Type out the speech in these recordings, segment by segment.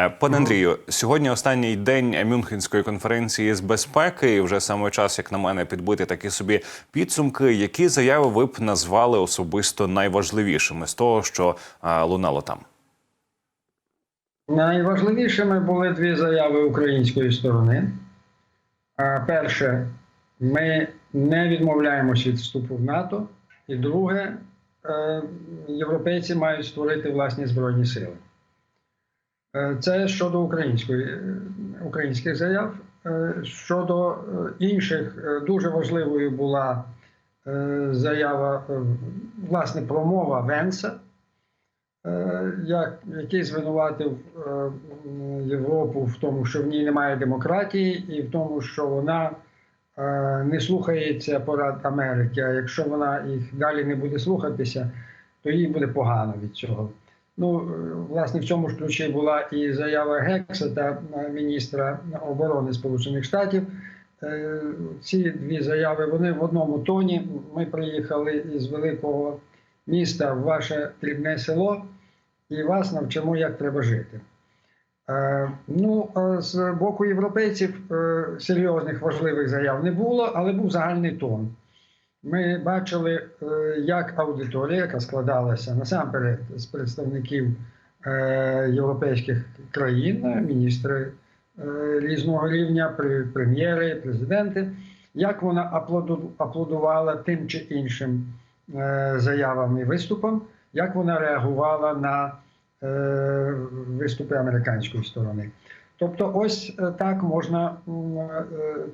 Е, Пане Андрію, сьогодні останній день Мюнхенської конференції з безпеки. І вже саме час, як на мене, підбити такі собі підсумки. Які заяви ви б назвали особисто найважливішими з того, що е, лунало там? Найважливішими були дві заяви української сторони. А, Перше, ми не відмовляємося від вступу в НАТО. І друге, е, європейці мають створити власні збройні сили. Е, Це щодо української, е, українських заяв. Е, Щодо інших, дуже важливою була заява, власне, промова Венса. Який звинуватив Європу в тому, що в ній немає демократії, і в тому, що вона не слухається порад Америки. А якщо вона їх далі не буде слухатися, то їй буде погано від цього. Ну, е, власне, в цьому ж ключі була і заява Гекса та е, міністра оборони Сполучених Штатів. Е, Ці дві заяви вони в одному тоні. Ми приїхали із великого міста в ваше дрібне село і вас навчимо, як треба жити. Ну, з боку європейців серйозних важливих заяв не було, але був загальний тон. Ми бачили, е, як аудиторія, яка складалася насамперед з представників е, європейських країн, міністри е, різного рівня, прем'єри, президенти, як вона аплодувала тим чи іншим заявам і виступам, як вона реагувала на виступи американської сторони. Тобто, ось так можна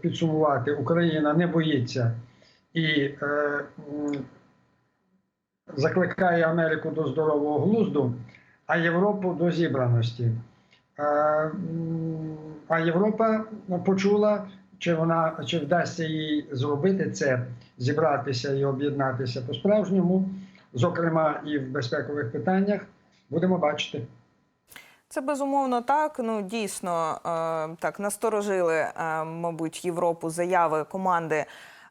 підсумувати: Україна не боїться і е, закликає Америку до здорового глузду, а Європу до зібраності. Е, А Європа почула, чи вона чи вдасться їй зробити це, зібратися і об'єднатися по-справжньому, зокрема і в безпекових питаннях, будемо бачити. Це безумовно так. Ну дійсно е, так насторожили, е, мабуть, Європу заяви команди.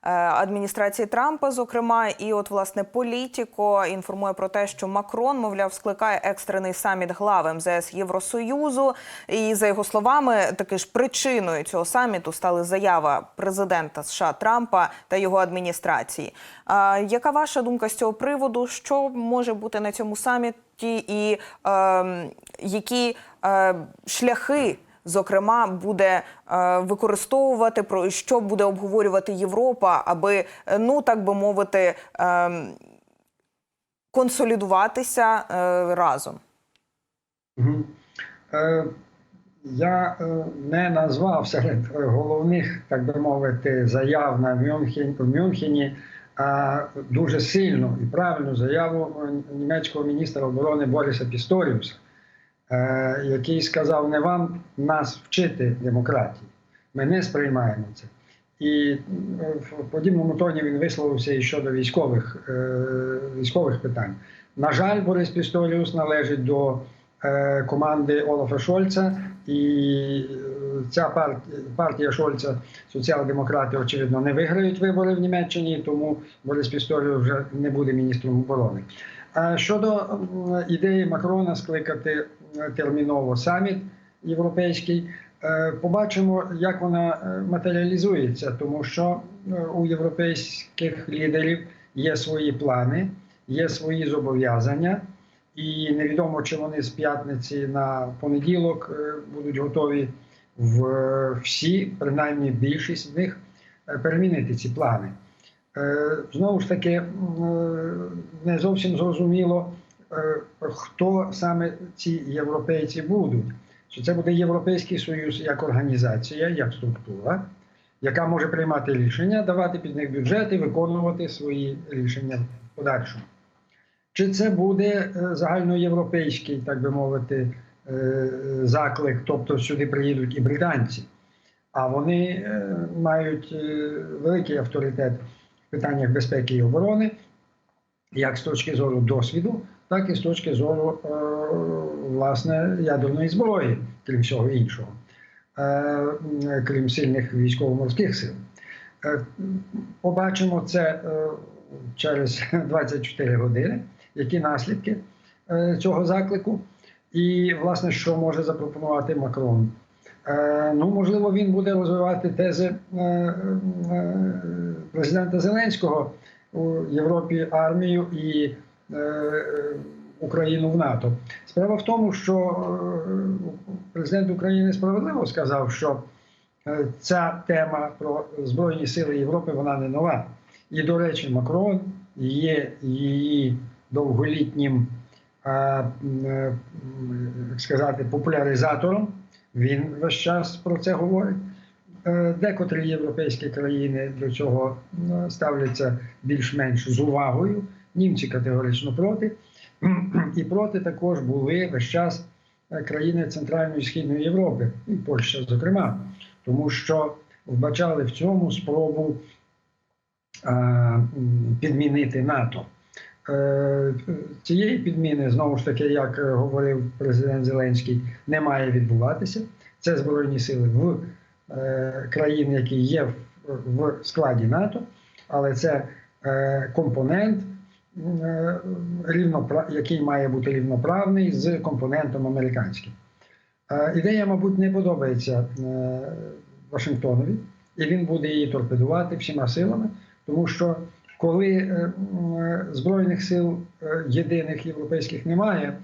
Е, Адміністрації Трампа, зокрема, і от власне Політіко інформує про те, що Макрон, мовляв, скликає екстрений саміт глав МЗС Євросоюзу. І за його словами, таки ж причиною цього саміту стали заява президента США Трампа та його адміністрації. А, яка ваша думка з цього приводу? Що може бути на цьому саміті, і е, які е, шляхи? Зокрема, буде е, використовувати про що буде обговорювати Європа, аби е, ну так би мовити е, консолідуватися е, разом. Я не назвав серед головних, так би мовити, заяв на Мюнхен, в Мюнхені а дуже сильну і правильну заяву німецького міністра оборони Бориса Пісторіуса, який сказав: не вам нас вчити демократії. Ми не сприймаємо це. І е, в подібному тоні він висловився і щодо військових, е, військових питань. На жаль, Борис Пісторіус належить до е, команди Олафа Шольца, і е, ця партія, партія Шольца, соціал-демократи, очевидно, не виграють вибори в Німеччині, тому Борис Пісторіус вже не буде міністром оборони. А щодо ідеї Макрона скликати е, терміново саміт європейський, е, побачимо, як вона е, матеріалізується, тому що е, у європейських лідерів є свої плани, є свої зобов'язання, і невідомо, чи вони з п'ятниці на понеділок будуть готові в всі, принаймні більшість з них, перемінити ці плани. Знову ж таки, не зовсім зрозуміло, хто саме ці європейці будуть. Чи це буде Європейський Союз як організація, як структура, яка може приймати рішення, давати під них бюджет і виконувати свої рішення в подальшому. Чи це буде е, загальноєвропейський, так би мовити, е, заклик, тобто сюди приїдуть і британці, а вони е, мають е, великий авторитет в питаннях безпеки і оборони, як з точки зору досвіду, так і з точки зору е, власне ядерної зброї, крім всього іншого, е, крім сильних військово-морських сил. Е, Побачимо це через 24 години, які наслідки цього заклику. І, власне, що може запропонувати Макрон? Ну, можливо, він буде розвивати тези президента Зеленського у Європі армію і Україну в НАТО. Справа в тому, що е, президент України справедливо сказав, що е, ця тема про Збройні Сили Європи вона не нова. І, до речі, Макрон є її довголітнім е, як сказати, популяризатором. Він весь час про це говорить. Е, Декотрі європейські країни до цього е, ставляться більш-менш з увагою. Німці категорично проти. І проти також були весь час е, країни Центральної і Східної Європи, і Польща, зокрема, тому що вбачали в цьому спробу е, підмінити НАТО. Е, Цієї підміни, знову ж таки, як говорив президент Зеленський, не має відбуватися. Це Збройні сили в країн, які є в, складі НАТО, але це компонент, який має бути рівноправний з компонентом американським. Е, Ідея, мабуть, не подобається е, Вашингтонові, і він буде її торпедувати всіма силами, тому що коли е, е, збройних сил е, єдиних європейських немає,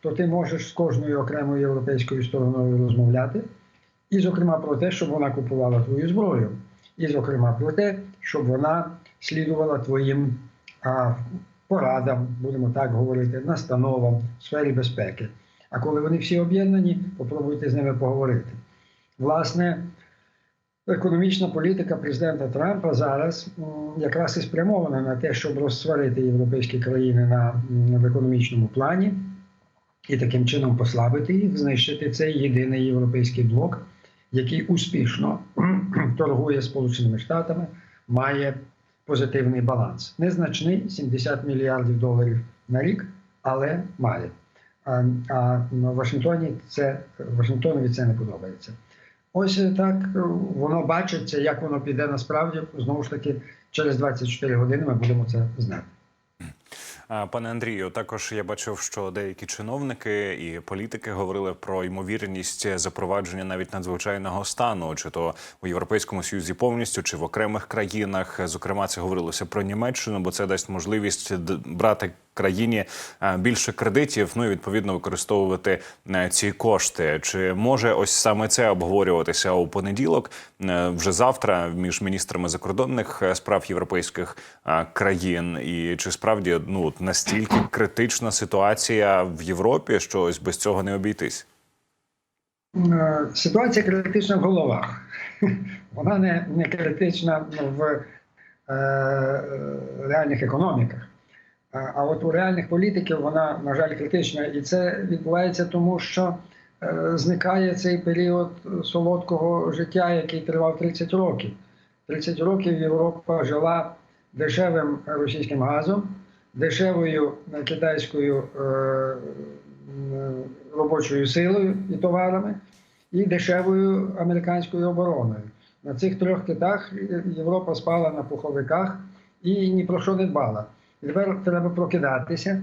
то ти можеш з кожною окремою європейською стороною розмовляти, і, зокрема, про те, щоб вона купувала твою зброю, і, зокрема, про те, щоб вона слідувала твоїм порадам, будемо так говорити, настановам в сфері безпеки. А коли вони всі об'єднані, попробуйте з ними поговорити. Власне, економічна політика президента Трампа зараз якраз і спрямована на те, щоб розсварити європейські країни на, в економічному плані і таким чином послабити їх, знищити цей єдиний європейський блок, який успішно торгує Сполученими Штатами, має позитивний баланс. Незначний 70 мільярдів доларів на рік, але має. А, а Вашингтоні це Вашингтонові це не подобається. Ось так е, воно бачиться, як воно піде насправді. Знову ж таки, через 24 години ми будемо це знати. Пане Андрію, також я бачив, що деякі чиновники і політики говорили про ймовірність запровадження навіть надзвичайного стану, чи то у Європейському Союзі повністю, чи в окремих країнах. Зокрема, це говорилося про Німеччину, бо це дасть можливість брати країні е, більше кредитів, ну і відповідно використовувати е, ці кошти. Чи може ось саме це обговорюватися у понеділок, е, вже завтра, між міністрами закордонних справ європейських країн? І чи справді ну настільки критична ситуація в Європі, що ось без цього не обійтись? Ситуація критична в головах. Вона не, не критична в е, реальних економіках. А от у реальних політиків вона, на жаль, критична. І це відбувається тому, що е, зникає цей період солодкого життя, який тривав 30 років. 30 років Європа жила дешевим російським газом, дешевою китайською е, робочою силою і товарами, і дешевою американською обороною. На цих трьох китах Європа спала на пуховиках і ні про що не дбала. І тепер треба прокидатися.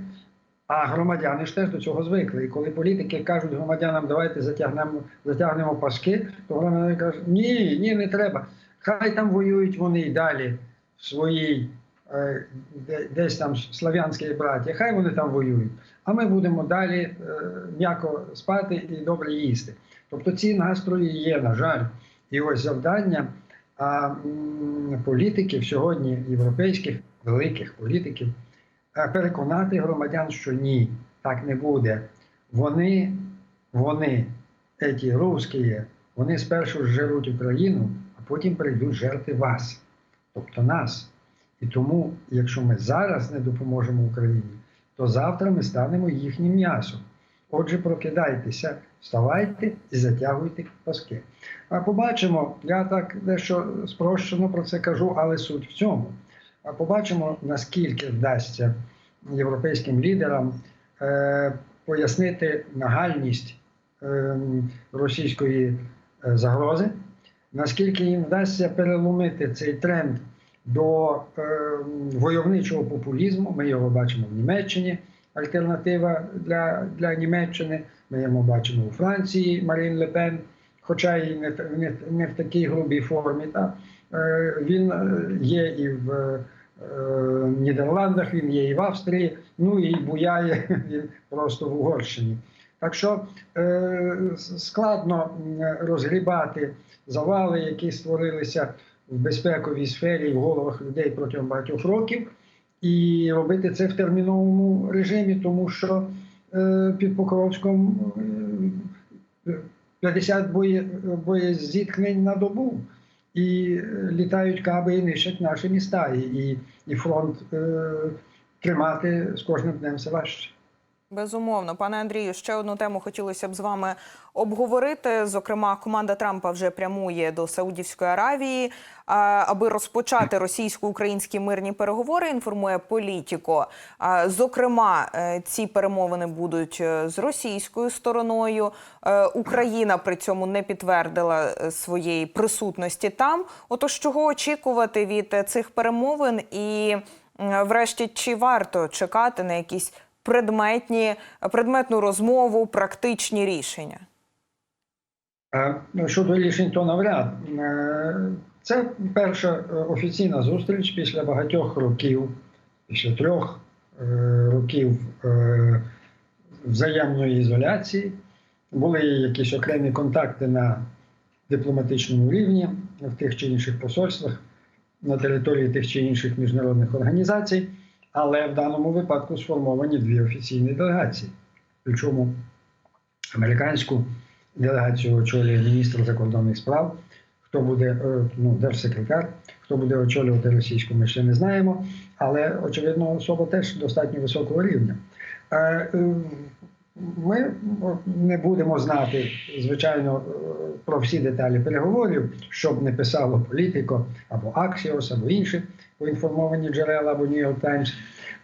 А громадяни ж теж до цього звикли. І коли політики кажуть громадянам, давайте затягнемо, затягнемо паски, то громадяни кажуть, ні, ні, не треба. Хай там воюють вони й далі в своїй е, десь там слав'янській браті, хай вони там воюють. А ми будемо далі е, м'яко спати і добре їсти. Тобто ці настрої є, на жаль. І ось завдання а, політиків сьогодні, європейських великих політиків, е, переконати громадян, що ні, так не буде. Вони, вони, ці русські, вони спершу зжеруть Україну, а потім прийдуть жерти вас, тобто нас. І тому, якщо ми зараз не допоможемо Україні, то завтра ми станемо їхнім м'ясом. Отже, прокидайтеся, вставайте і затягуйте паски. А побачимо, я так дещо спрощено про це кажу, але суть в цьому. Побачимо, наскільки вдасться європейським лідерам е, пояснити нагальність е, російської е, загрози, наскільки їм вдасться переломити цей тренд до войовничого популізму. Ми його бачимо в Німеччині, альтернатива для, для Німеччини. Ми його бачимо у Франції Марін Лепен, хоча і не, не, не в такій грубій формі. Та, він е, є і в е, Нідерландах, він є і в Австрії, ну і буяє він просто в Угорщині. Так що е, складно розгрібати завали, які створилися в безпековій сфері в головах людей протягом багатьох років, і робити це в терміновому режимі, тому що е, під Покровськом е, 50 боєзіткнень на добу. І е, літають каби і нищать наші міста, і, і, фронт е, тримати з кожним днем все важче. Безумовно, пане Андрію, ще одну тему хотілося б з вами обговорити. Зокрема, команда Трампа вже прямує до Саудівської Аравії, аби розпочати російсько-українські мирні переговори. Інформує політіко. Зокрема, е, ці перемовини будуть е, з російською стороною. Е, Україна при цьому не підтвердила своєї присутності там. Отож, чого очікувати від цих перемовин і. Врешті, чи варто чекати на якісь предметні, предметну розмову, практичні рішення? Е, ну, Щодо рішень, то навряд. Е, Це перша офіційна зустріч після багатьох років, після трьох е, років взаємної ізоляції. Були якісь окремі контакти на дипломатичному рівні в тих чи інших посольствах на території тих чи інших міжнародних організацій, але в даному випадку сформовані дві офіційні делегації. Причому американську делегацію очолює міністр закордонних справ. Хто буде е, ну, держсекретар, хто буде очолювати російську, ми ще не знаємо. Але очевидно, особа теж достатньо високого рівня. Ми не будемо знати, звичайно, е, про всі деталі переговорів, щоб не писало політико або Axios, або інші поінформовані джерела або New York Times.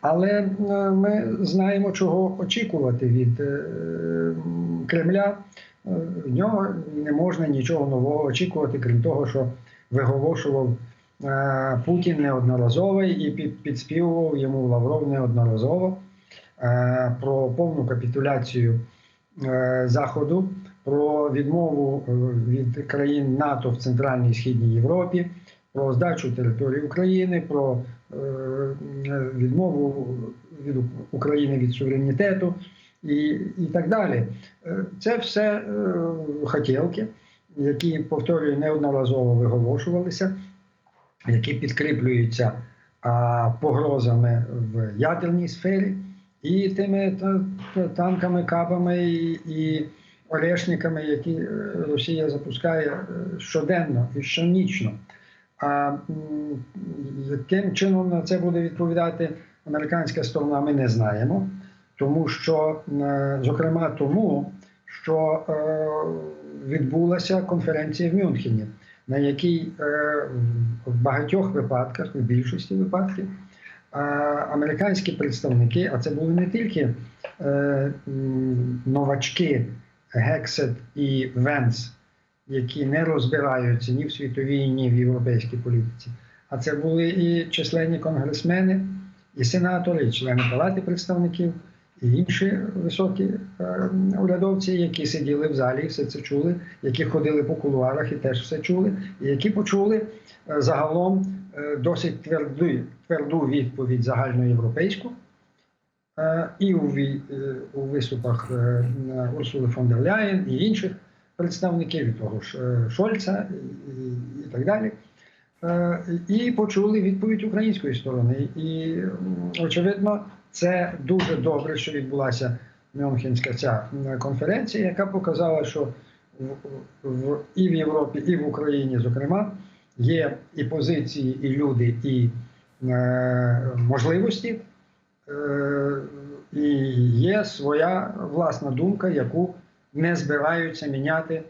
Але е, ми знаємо, чого очікувати від е, Кремля. В нього не можна нічого нового очікувати, крім того, що виголошував Путін неодноразово і підспівував йому Лавров неодноразово про повну капітуляцію е, Заходу, про відмову е, від країн НАТО в Центральній і Східній Європі, про здачу території України, про е, відмову від України від суверенітету і, і так далі. Е, Це все е, хотілки, які, повторюю, неодноразово виголошувалися, які підкріплюються погрозами в ядерній сфері і тими та- та- танками, кабами і, і орешниками, які е, Росія запускає е, щоденно і щонічно. А яким чином на це буде відповідати американська сторона, ми не знаємо, тому що, е, зокрема, тому, що відбулася конференція в Мюнхені, на якій в багатьох випадках, в більшості випадків, американські представники, а це були не тільки е, новачки Гексет і Венс, які не розбираються ні в світовій, ні в європейській політиці. А це були і численні конгресмени, і сенатори, і члени Палати представників, і інші високі е, урядовці, які сиділи в залі, і все це чули, які ходили по кулуарах і теж все чули, і які почули е, загалом досить тверду, тверду відповідь загальноєвропейську. Е, І у, е, у виступах е, Урсули фон дер Ляєн і інших представників і того ж е, Шольца і, і, так далі. Е, І почули відповідь української сторони. І очевидно, це дуже добре, що відбулася Мюнхенська ця конференція, яка показала, що в, в, і в Європі, і в Україні, зокрема, є і позиції, і люди, і е, можливості, е, і є своя власна думка, яку не збираються міняти е,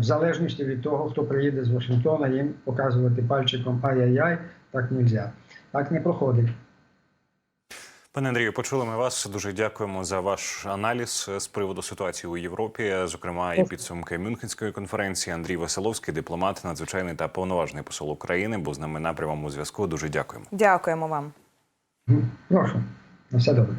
в залежності від того, хто приїде з Вашингтона, їм показувати пальчиком ай-яй-яй, так не можна. Так не проходить. Пане Андрію, почули ми вас. Дуже дякуємо за ваш аналіз з приводу ситуації у Європі, зокрема і підсумки Мюнхенської конференції. Андрій Василовський, дипломат, надзвичайний та повноважний посол України, був з нами на прямому зв'язку. Дуже дякуємо. Дякуємо вам. Прошу, на все добре.